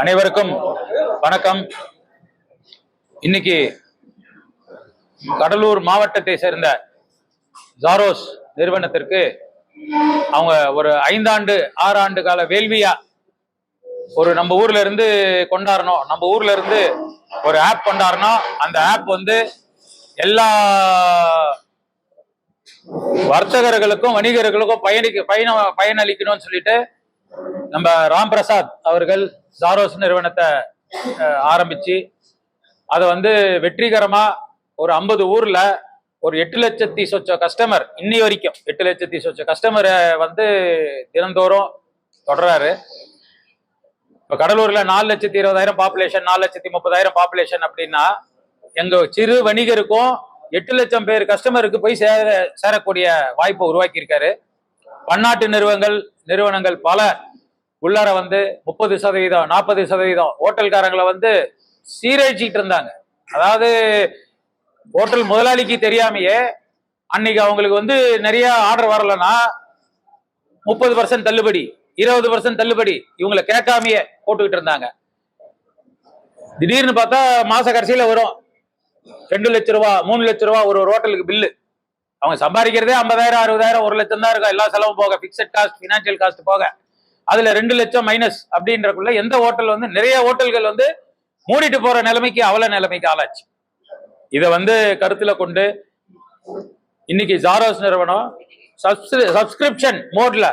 அனைவருக்கும் வணக்கம். இன்னைக்கு கடலூர் மாவட்டத்தை சேர்ந்த ஜாரோஸ் நிறுவனத்திற்கு அவங்க ஒரு ஐந்தாண்டு ஆறு ஆண்டு கால வேள்வியா ஒரு நம்ம ஊர்ல இருந்து கொண்டாடணும் நம்ம ஊர்ல இருந்து ஒரு ஆப் கொண்டாடணும் அந்த ஆப் வந்து எல்லா வர்த்தகர்களுக்கும் வணிகர்களுக்கும் பயணிக்க பயண பயனளிக்கணும்னு சொல்லிட்டு நம்ம ராம் பிரசாத் அவர்கள் ஜாரோஸ் நிறுவனத்தை ஆரம்பிச்சு அதை வந்து வெற்றிகரமா ஒரு ஐம்பது ஊர்ல ஒரு எட்டு லட்சத்தி சொச்ச கஸ்டமர் இன்னி வரைக்கும் எட்டு லட்சத்தி சொச்ச கஸ்டமரை வந்து தினந்தோறும் தொடர்றாரு. இப்ப கடலூர்ல நாலு லட்சத்தி இருபதாயிரம் பாப்புலேஷன் நாலு லட்சத்தி முப்பதாயிரம் பாப்புலேஷன் அப்படின்னா எங்க சிறு வணிகருக்கும் எட்டு லட்சம் பேர் கஸ்டமருக்கு போய் சேர சேரக்கூடிய வாய்ப்பை உருவாக்கியிருக்காரு. பன்னாட்டு நிறுவனங்கள் நிறுவனங்கள் பல. உள்ளார வந்து முப்பது சதவீதம் நாற்பது சதவீதம் ஹோட்டல்காரங்களை வந்து சீரழிச்சிக்கிட்டு இருந்தாங்க. அதாவது ஹோட்டல் முதலாளிக்கு தெரியாமையே அன்னைக்கு அவங்களுக்கு வந்து நிறைய ஆர்டர் வரலன்னா முப்பது பர்சன்ட் தள்ளுபடி இருபது பர்சன்ட் தள்ளுபடி இவங்களை கேட்காமையே போட்டுக்கிட்டு இருந்தாங்க. திடீர்னு பார்த்தா மாச கடைசியில வரும். ரெண்டு லட்ச ரூபா மூணு லட்ச ரூபா ஒரு ஒரு ஹோட்டலுக்கு பில்லு அவங்க சம்பாதிக்கிறதே ஐம்பதாயிரம் அறுபதாயிரம் ஒரு லட்சம் தான் இருக்கும். எல்லா செலவும் போக பிக்சட் காஸ்ட் ஃபினான்ஷியல் காஸ்ட் போக. அதுல ரெண்டு லட்சம் மைனஸ் அப்படின்றக்குள்ள எந்த ஹோட்டல் வந்து நிறைய ஹோட்டல்கள் வந்து மூடிட்டு போற நிலைமைக்கு அவல நிலைமைக்கு ஆளாச்சு. இதை வந்து கருத்துல கொண்டு இன்னைக்கு ஜாரோஸ் நிறுவனம் சப்ஸ்கிரிப்ஷன் மோட்ல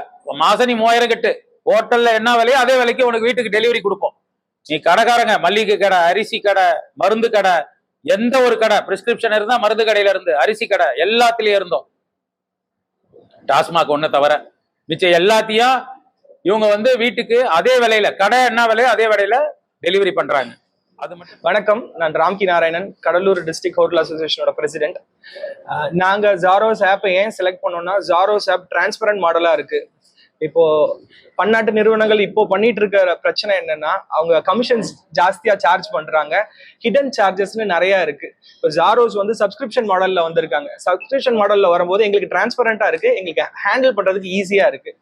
மாசம் நீ மூவாயிரம் கட்டு. ஹோட்டல்ல என்ன விலையோ அதே விலைக்கு உனக்கு வீட்டுக்கு டெலிவரி கொடுப்போம். நீ கடைக்காரங்க மல்லிகை கடை அரிசி கடை மருந்து கடை எந்த ஒரு கடை பிரிஸ்கிரிப்ஷன் இருந்தா மருந்து கடையில இருந்து அரிசி கடை எல்லாத்துலயும் இருந்தோம். டாஸ்மாக் ஒண்ணு தவிர மிச்சம் எல்லாத்தையும் இவங்க வந்து வீட்டுக்கு அதே விலையில கடை என்ன விலையோ அதே விலையில டெலிவரி பண்றாங்க. அது மட்டும் வணக்கம் நான் ராம்கி நாராயணன் கடலூர் டிஸ்ட்ரிக்ட் ஹோட்டல் அசோசியேஷனோட பிரசிடென்ட் நாங்கள் ஜாரோஸ் ஆப்பை ஏன் செலக்ட் பண்ணோம்னா ஜாரோஸ் ஆப் டிரான்ஸ்பரண்ட் மாடலாக இருக்கு. இப்போ பன்னாட்டு நிறுவனங்கள் இப்போ பண்ணிட்டு இருக்கிற பிரச்சனை என்னன்னா அவங்க கமிஷன்ஸ் ஜாஸ்தியா சார்ஜ் பண்றாங்க. ஹிடன் சார்ஜஸ்னு நிறைய இருக்கு. இப்போ ஜாரோஸ் வந்து சப்ஸ்கிரிப்ஷன் மாடல்ல வந்திருக்காங்க. சப்ஸ்கிரிப்ஷன் மாடல்ல வரும்போது எங்களுக்கு டிரான்ஸ்பரண்டா இருக்கு. எங்களுக்கு ஹேண்டில் பண்றதுக்கு ஈஸியா இருக்கு.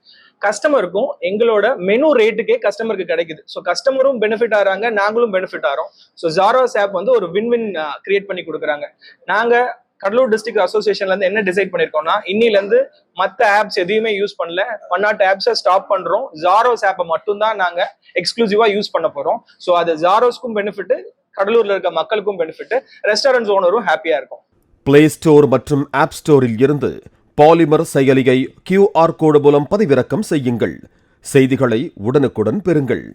கஸ்டமருக்கும் எங்களோட மெனு ரேட்டுக்கே கஸ்டமருக்கு கிடைக்குது. ஸோ கஸ்டமரும் பெனிஃபிட் ஆகிறாங்க. நாங்களும் பெனிஃபிட் ஆகிறோம். ஸோ ஜாரோஸ் ஆப் வந்து ஒரு வின் வின் கிரியேட் பண்ணி கொடுக்குறாங்க. நாங்கள் கடலூர் டிஸ்ட்ரிக்ட் அசோசியேஷன்ல இருந்து என்ன டிசைட் பண்ணிருக்கோம்னா இன்னில இருந்து மத்த ஆப்ஸ் எதையுமே யூஸ் பண்ணல. பன்னாட்டு ஆப்ஸை ஸ்டாப் பண்றோம். ஜாரோஸ் ஆப்பை மட்டும்தான் நாங்க எக்ஸ்க்ளூசிவா யூஸ் பண்ண போறோம். ஸோ அது ஜாரோஸ்க்கும் பெனிஃபிட் கடலூர்ல இருக்க மக்களுக்கும் பெனிஃபிட் ரெஸ்டாரண்ட் ஓனரும் ஹாப்பியா இருக்கும். பிளே ஸ்டோர் மற்றும் ஆப் ஸ்டோரில் இருந்து பாலிமர் செயலியை கியூஆர் கோடு மூலம் பதிவிறக்கம் செய்யுங்கள். செய்திகளை உடனுக்குடன் பெறுங்கள்.